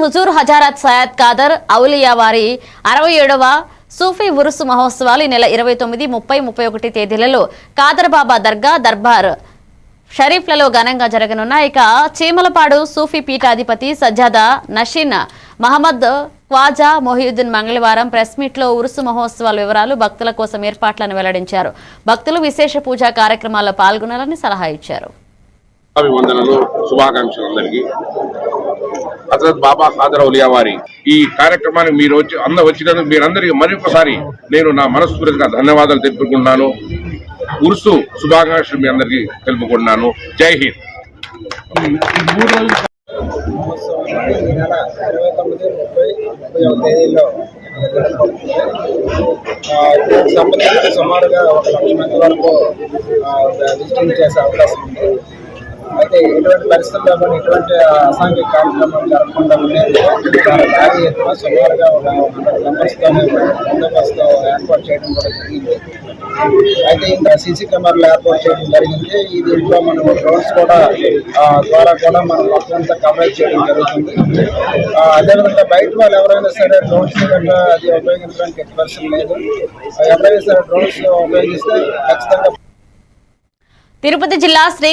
హుజూర్ హజారత్ సయద్ ఖాదర్ ఔలియా వారి అరవై ఏడవ సూఫీ ఉరుసు మహోత్సవాలు ఈ నెల ఇరవై తొమ్మిది ముప్పై ముప్పై ఒకటి తేదీలలో ఖాదర్ బాబా దర్గా దర్బార్ షరీఫ్లలో ఘనంగా జరగనున్న ఇక చీమలపాడు సూఫీ పీఠాధిపతి సజ్జాదా నషీన్ మహమ్మద్ ఖ్వాజా మొహియుద్దీన్ మంగళవారం ప్రెస్ మీట్లో ఉరుసు మహోత్సవాల వివరాలు భక్తుల కోసం ఏర్పాట్లను వెల్లడించారు. భక్తులు విశేష పూజా కార్యక్రమాల్లో పాల్గొనాలని సలహా ఇచ్చారు. హజరత్ బాబా ఖాదర్ అవులియా వారి ఈ కార్యక్రమానికి మీరు వచ్చి అంద వచ్చినందుకు మీరందరికీ మరొకసారి నేను నా మనస్ఫూర్తిగా ధన్యవాదాలు తెలుపుకుంటున్నాను. ఉరుసు శుభాకాంక్షలు మీ అందరికీ తెలుపుకుంటున్నాను. జై హింద్. సంబంధించి సుమారుగా ఒక లక్ష మంది వరకు విజిటింగ్ చేసే అవకాశం ఉంది. అయితే ఎటువంటి పరిస్థితుల్లో ఎటువంటి ఇటువంటి అసాంఘిక కార్యక్రమాలు జరగకుండా ఉండేందుకు చాలా భారీ ఎత్తున సుమారుగా ఒక హండ్రెడ్ మెంబర్స్తోనే బందోబస్తు ఏర్పాటు చేయడం కూడా జరిగింది. అయితే ఇంకా సీసీ కెమెరాలు ఏర్పాటు చేయడం జరిగింది. ఈ దీంట్లో మనం డ్రోన్స్ కూడా ఆ, ద్వారా కూడా మనం మొత్తం అంతా కవరేజ్ చేయడం జరుగుతుంది. అదేవిధంగా బయట వాళ్ళు ఎవరైనా సరే డ్రోన్స్ అది ఉపయోగించడానికి ఎట్టి పరిస్థితి లేదు. ఎవరైనా సరే డ్రోన్స్ ఉపయోగిస్తే ఖచ్చితంగా తిరుపతి జిల్లా శ్రీ